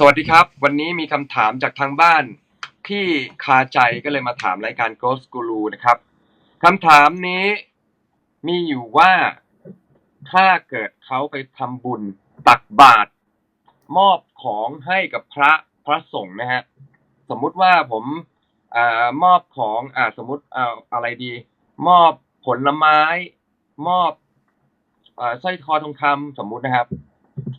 สวัสดีครับ วันนี้มีคำถามจากทางบ้านที่คาใจก็เลยมาถามรายการ Ghost Guru นะครับคำถามนี้มีอยู่ว่าถ้าเกิดเขาไปทำบุญตักบาตรมอบของให้กับพระพระสงฆ์นะฮะสมมุติว่าผมอามอบของอ่าสมมติเอาอะไรดี มอบผลไม้ มอบอาสร้อยคอทองคำสมมุตินะครับ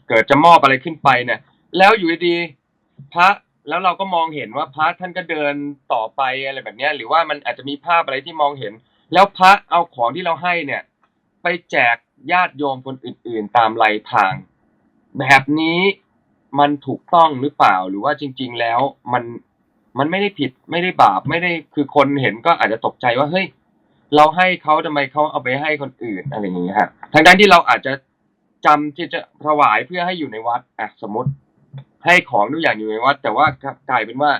เกิดจะมอบอะไรขึ้นไปเนี่ย แล้วอยู่ดีๆพระแล้วเราก็มองเห็นว่าพระท่านก็เดินต่อไปอะไรแบบเนี้ย หรือว่ามันอาจจะมีภาพอะไรที่มองเห็น แล้วพระเอาของที่เราให้เนี่ย ไปแจกญาติโยมคนอื่น ๆ ตามไหลทาง แบบนี้มันถูกต้องหรือเปล่าหรือว่าจริง ๆ แล้วมันมันไม่ได้ผิดไม่ได้บาปไม่ได้คือคนเห็นก็อาจจะตกใจว่าเฮ้ยเราให้เขาทำไมเขาเอาไปให้คนอื่นอะไรอย่างเงี้ยครับทางด้านที่เราอาจจะจำที่จะถวายเพื่อให้อยู่ในวัดอะสมมติ ให้ของทุกอย่างอยู่ในวัด แต่ว่ากลายเป็นว่า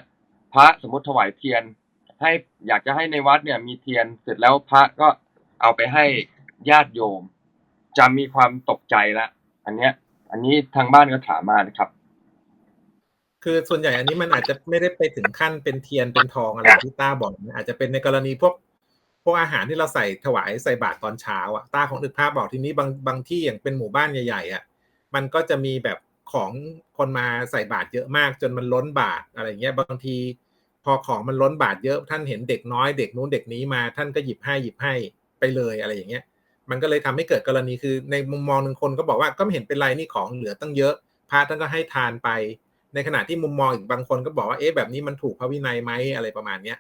พระสมมติถวายเทียน ให้อยากจะให้ในวัดเนี่ยมีเทียนเสร็จแล้วพระก็เอาไปให้ญาติโยม จะมีความตกใจละอันเนี้ย อันนี้ทางบ้านก็ถามมานะครับ คือส่วนใหญ่อันนี้มันอาจจะไม่ได้ไปถึงขั้นเป็นเทียนเป็นทองอะไรที่ต้าบอกนะอาจจะเป็นในกรณีพวกพวกอาหารที่เราใส่ถวายใส่บาตรตอนเช้าอะต้าของนึกภาพบอกทีนี้บางบางที่อย่างเป็นหมู่บ้านใหญ่ๆอะมันก็จะมีแบบ ของคนมาใส่บาตรเยอะมากจนมันล้นบาตรอะไรเงี้ยบางที พอของมันล้นบาตรเยอะท่านเห็นเด็กน้อยเด็กนู้นเด็กนี้มาท่านก็หยิบให้หยิบให้ไปเลยอะไรอย่างเงี้ย มันก็เลยทำให้เกิดกรณีคือในมุมมองหนึ่งคนก็บอกว่าก็ไม่เห็นเป็นไรนี่ของเหลือตั้งเยอะพระท่านก็ให้ทานไป ในขณะที่มุมมองอีกบางคนก็บอกว่าเอ๊ะแบบนี้มันถูกพระวินัยไหมอะไรประมาณเนี้ย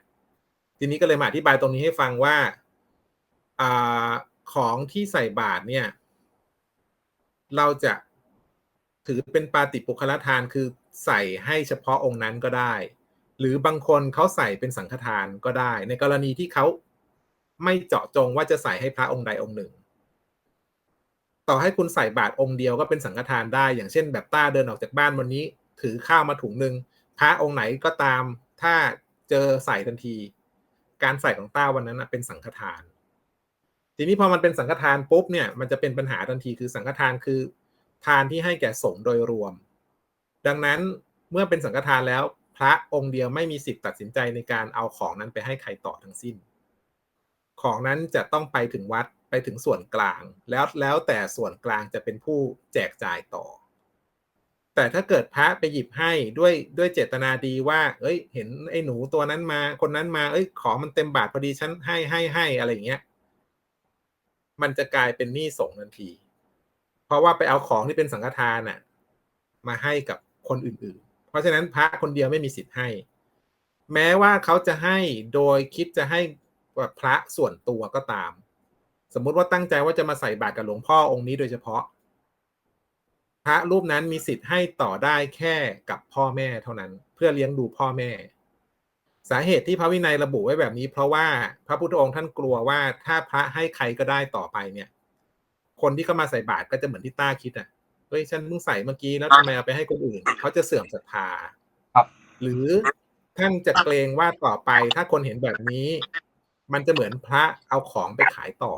ทีนี้ก็เลยมาอธิบายตรงนี้ให้ฟังว่าอ่าของที่ใส่บาตรเนี่ย เราจะ ถือเป็นปาติปุคละทานคือใส่ให้เฉพาะองค์นั้นก็ได้ หรือบางคนเขาใส่เป็นสังฆทานก็ได้ ในกรณีที่เขาไม่เจาะจงว่าจะใส่ให้พระองค์ใดองค์หนึ่ง ต่อให้คุณใส่บาตรองค์เดียวก็เป็นสังฆทานได้ อย่างเช่น แบบต้าเดินออกจากบ้านวันนี้ ถือข้าวมาถุงหนึ่งพระองค์ไหนก็ตามถ้าเจอใส่ทันที การใส่ของต้าวันนั้นเป็นสังฆทาน ทีนี้พอมันเป็นสังฆทานปุ๊บเนี่ยมันจะเป็นปัญหาทันทีคือสังฆทานคือ ทานที่ให้แก่สงฆ์โดยรวม ดังนั้นเมื่อเป็นสังฆทานแล้ว พระองค์เดียวไม่มีสิทธิ์ตัดสินใจในการเอาของนั้นไปให้ใครต่อทั้งสิ้น ของนั้นจะต้องไปถึงวัดไปถึงส่วนกลาง แล้วแล้วแต่ส่วนกลางจะเป็นผู้แจกจ่ายต่อ แต่ถ้าเกิดพระไปหยิบให้ด้วยด้วยเจตนาดีว่า เอ้ย เห็นไอ้หนูตัวนั้นมา คนนั้นมา เอ้ย ของมันเต็มบาทพอดีฉันให้ให้ให้อะไรอย่างเงี้ย มันจะกลายเป็นหนี้สงทันที เพราะว่าไปเอาของที่เป็นสังฆทานน่ะ มาให้กับคนอื่น ๆ เพราะฉะนั้นพระคนเดียวไม่มีสิทธิ์ให้ แม้ว่าเขาจะให้โดยคิดจะให้แบบพระส่วนตัวก็ตาม สมมุติว่าตั้งใจว่าจะมาใส่บาตรกับหลวงพ่อองค์นี้โดยเฉพาะ พระรูปนั้นมีสิทธิ์ให้ต่อได้แค่กับพ่อแม่เท่านั้น เพื่อเลี้ยงดูพ่อแม่ สาเหตุที่พระวินัยระบุไว้แบบนี้ เพราะว่าพระพุทธองค์ท่านกลัวว่าถ้าพระให้ใครก็ได้ต่อไปเนี่ย คนที่เข้ามาใส่บาตรก็จะเหมือนที่ต้าคิดอะเฮ้ยฉันเพิ่งใส่เมื่อกี้แล้วทำไมเอาไปให้คนอื่นเขาจะเสื่อมศรัทธาครับ หรือท่านจะเกรงว่าต่อไปถ้าคนเห็นแบบนี้ มันจะเหมือนพระเอาของไปขายต่อ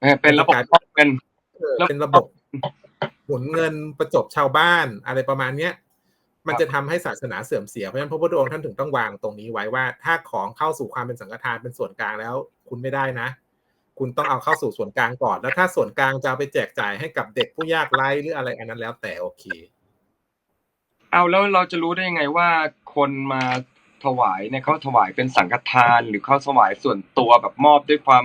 เออเป็นระบบฟอกเงินเออเป็นระบบหมุนเงินประจบชาวบ้านอะไรประมาณเนี้ยมันจะทำให้ศาสนาเสื่อมเสียเพราะฉะนั้นพระพุทธองค์ท่านถึงต้องวางตรงนี้ไว้ว่า ถ้าของเข้าสู่ความเป็นสังฆทานเป็นส่วนกลางแล้ว คุณไม่ได้นะ คุณต้องเอาเข้าสู่ส่วนกลางก่อน แล้วถ้าส่วนกลางจะเอาไปแจกจ่ายให้กับเด็กผู้ยากไร้หรืออะไรอันนั้นแล้วแต่โอเค เอาแล้วเราจะรู้ได้ยังไงว่าคนมาถวายเนี่ยเขาถวายเป็นสังฆทาน หรือเขาถวายส่วนตัวแบบมอบด้วยความ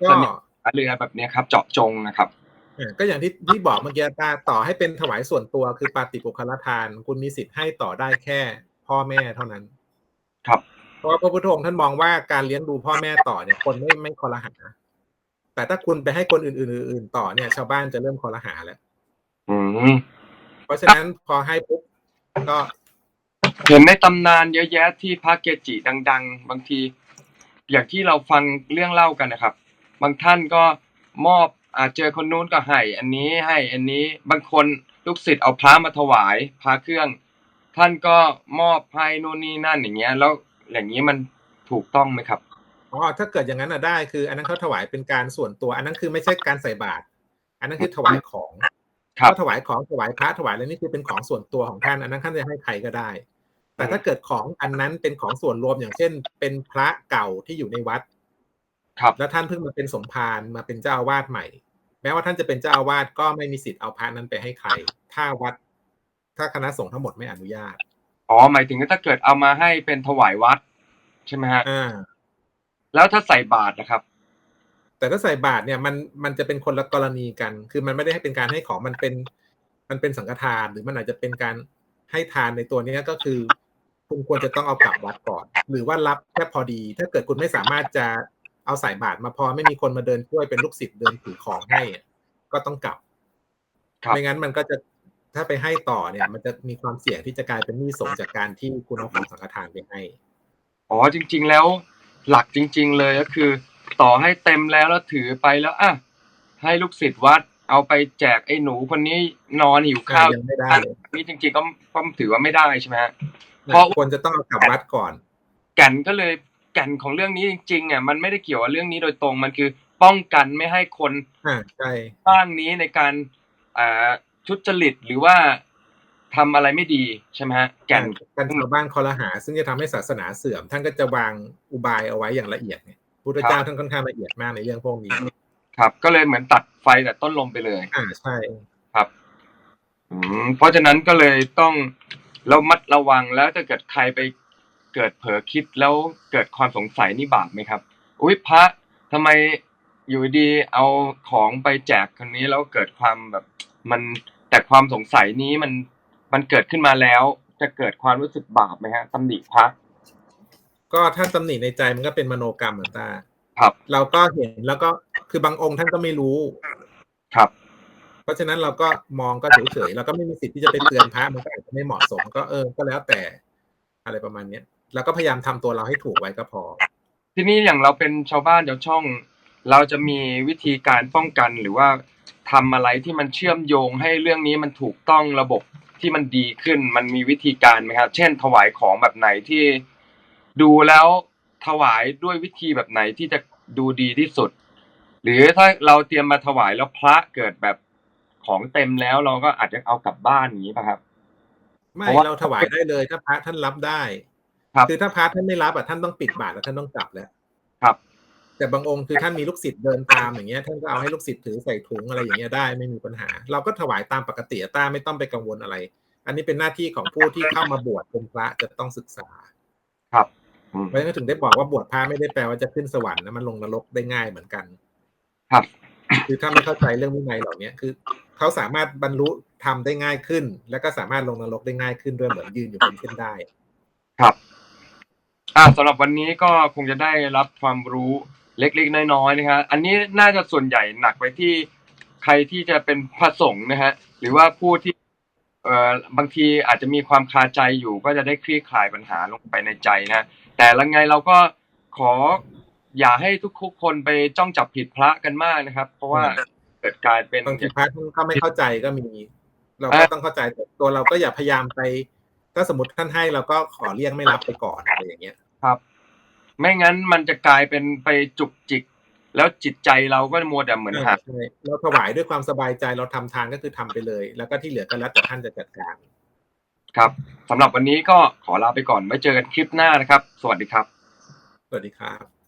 ก็สนิทอะไรแบบเนี้ยครับเจาะจงนะครับเออก็อย่างที่ที่บอกเมื่อกี้ตาต่อให้เป็นถวายส่วนตัวคือปาติปุคละทาน คุณมีสิทธิ์ให้ต่อได้แค่พ่อแม่เท่านั้น ครับ เพราะว่าพระพุทธองค์ท่านมองว่าการเลี้ยงดูพ่อแม่ต่อเนี่ยคนไม่ไม่คอรหา แต่ถ้าคุณไปให้คนอื่นๆอื่นๆต่อเนี่ย ชาวบ้านจะเริ่มคอรหาแล้วอืมเพราะฉะนั้นพอให้ปุ๊บก็เห็นในตำนานเยอะแยะที่พระเกจิดัง ๆ บางที อย่างที่เราฟังเรื่องเล่ากันนะครับ บางท่านก็มอบอาจเจอคนนู้นก็ให้อันนี้ให้อันนี้บางคนลูกศิษย์เอาพระมาถวายพระเครื่อง ท่านก็มอบให้นู่นนี่นั่นอย่างเงี้ย แล้วอย่างนี้มันถูกต้องไหมครับ อ๋อถ้าเกิดอย่างนั้นอะได้คืออันนั้นเขาถวายเป็นการส่วนตัว อันนั้นคือไม่ใช่การใส่บาตรอันนั้นคือถวายของครับก็ถวายของถวายพระถวายอะไรนี่คือเป็นของส่วนตัวของท่าน อันนั้นท่านจะให้ใครก็ได้ แต่ถ้าเกิดของอันนั้นเป็นของส่วนรวมอย่างเช่น เป็นพระเก่าที่อยู่ในวัด ครับ แล้วท่านเพิ่งมาเป็นสมภารมาเป็นเจ้าอาวาสใหม่ แม้ว่าท่านจะเป็นเจ้าอาวาสก็ไม่มีสิทธิ์เอาพระนั้นไปให้ใคร ถ้าวัด ถ้าคณะสงฆ์ทั้งหมดไม่อนุญาต อ๋อหมายถึงว่าถ้าเกิดเอามาให้เป็นถวายวัด ใช่ไหมฮะอ่า แล้วถ้าใส่บาตรนะครับ แต่ถ้าใส่บาตรเนี่ยมันมันจะเป็นคนละกรณีกัน คือมันไม่ได้ให้เป็นการให้ของมันเป็น มันเป็นสังฆทานหรือมันอาจจะเป็นการให้ทานในตัวเนี้ยก็คือ คุณควรจะต้องเอากลับวัดก่อน หรือว่ารับแค่พอดี ถ้าเกิดคุณไม่สามารถจะเอาใส่บาตรมาพอไม่มีคนมาเดินช่วยเป็นลูกศิษย์เดินถือของให้อะก็ต้องกลับครับไม่งั้นมันก็จะถ้าไปให้ต่อเนี่ย มันจะมีความเสี่ยงที่จะกลายเป็นหนี้สงฆ์จากการที่คุณเอาของสังฆทานไปให้ อ๋อจริง ๆ แล้ว หลักจริง ๆ เลยก็คือ ต่อให้เต็มแล้วแล้วถือไปแล้วอะให้ลูกศิษย์วัดเอาไปแจกไอ้หนูคนนี้นอนหิวข้าวยังไม่ได้เลยนี่จริงๆก็ก็ถือว่าไม่ได้ใช่ไหมฮะนะเพราะควรจะต้องเอากลับวัดก่อน แก่นก็เลยแก่นของเรื่องนี้จริงๆอะมันไม่ได้เกี่ยวกับเรื่องนี้โดยตรงมันคือป้องกันไม่ให้คนอ่าใช่สร้างนี้ในการอ่าทุจริตหรือว่า ทำอะไรไม่ดีใช่ไหมฮะแก่นการชาวบ้านคอรหา ซึ่งจะทำให้ศาสนาเสื่อม ท่านก็จะวางอุบายเอาไว้อย่างละเอียดเนี่ยพุทธเจ้าท่านค่อนข้างละเอียดมากในเรื่องพวกนี้ ครับ ก็เลยเหมือนตัดไฟแต่ต้นลมไปเลย อ่าใช่ครับอืมเพราะฉะนั้นก็เลยต้องเรามัดระวังแล้วถ้าเกิดใครไปเกิดเผลอคิดแล้วเกิดความสงสัยนี่บาปไหมครับ อุ้ยพระทำไมอยู่ดีเอาของไปแจกคนนี้แล้วเกิดความแบบมันแต่ความสงสัยนี้มัน มันเกิดขึ้นมาแล้ว จะเกิดความรู้สึกบาปไหมฮะตำหนิพระก็ถ้าตำหนิในใจมันก็เป็นมโนกรรมเหมือนตาครับ เราก็เห็นแล้วก็คือบางองค์ท่านก็ไม่รู้ ครับ เพราะฉะนั้นเราก็มองก็เฉยๆเราก็ไม่มีสิทธิ์ที่จะไปเตือนพระมันก็อาจจะไม่เหมาะสม ก็เออก็แล้วแต่อะไรประมาณเนี้ยแล้วก็พยายามทำตัวเราให้ถูกไว้ก็พอ ทีนี้อย่างเราเป็นชาวบ้านชาวช่อง เราจะมีวิธีการป้องกันหรือว่าทำอะไรที่มันเชื่อมโยงให้เรื่องนี้มันถูกต้องระบบ ที่มันดีขึ้นมันมีวิธีการไหมครับ เช่น ถวายของแบบไหนที่ดูแล้วถวายด้วยวิธีแบบไหนที่จะดูดีที่สุด หรือถ้าเราเตรียมมาถวายแล้วพระเกิดแบบของเต็มแล้วเราก็อาจจะเอากลับบ้านอย่างนี้ป่ะครับ ไม่เพราะว่าเราถวายได้เลยถ้าพระท่านรับได้ครับคือถ้าพระท่านไม่รับอะท่านต้องปิดบาตรแล้วท่านต้องกลับแล้ว ครับ แต่บางองค์คือท่านมีลูกศิษย์เดินตามอย่างเงี้ยท่านก็เอาให้ลูกศิษย์ถือใส่ถุงอะไรอย่างเงี้ยได้ไม่มีปัญหา เราก็ถวายตามปกติตาไม่ต้องไปกังวลอะไร อันนี้เป็นหน้าที่ของผู้ที่เข้ามาบวชเป็นพระจะต้องศึกษา ครับอืมเพราะฉะนั้นถึงได้บอกว่าบวชพระไม่ได้แปลว่าจะขึ้นสวรรค์นะมันลงนรกได้ง่ายเหมือนกัน ครับ คือถ้าไม่เข้าใจเรื่องวินัยเหล่านี้คือเขาสามารถบรรลุทำได้ง่ายขึ้น แล้วก็สามารถลงนรกได้ง่ายขึ้นด้วยเหมือนยืนอยู่บนเส้นได้ ครับอ่าสำหรับวันนี้ก็คงจะได้รับความรู้ เล็กๆน้อยๆนะฮะอันนี้น่าจะส่วนใหญ่หนักไปที่ใครที่จะเป็นพระสงฆ์นะฮะหรือว่าผู้ที่เอ่อบางทีอาจจะมีความคาใจอยู่ก็จะได้คลี่คลายปัญหาลงไปในใจนะแต่ละไงเราก็ขออย่าให้ทุกๆคนไปจ้องจับผิดพระกันมากนะครับ เพราะว่าเกิดกลายเป็นบางทีพระท่านก็ไม่เข้าใจก็มี เราก็ต้องเข้าใจแต่ตัวเราก็อย่าพยายามไป ถ้าสมมติท่านให้เราก็ขอเลี่ยงไม่รับไปก่อนอะไรอย่างเงี้ยครับ ไม่งั้นมันจะกลายเป็นไปจุกจิก แล้วจิตใจเราก็มัวแต่เหมือนหาใช่เราถวายด้วยความสบายใจเราทำทานก็คือทำไปเลย แล้วก็ที่เหลือก็แล้วแต่ท่านจะจัดการ ครับสำหรับวันนี้ก็ขอลาไปก่อนไว้เจอกันคลิปหน้านะครับ สวัสดีครับ สวัสดีครับ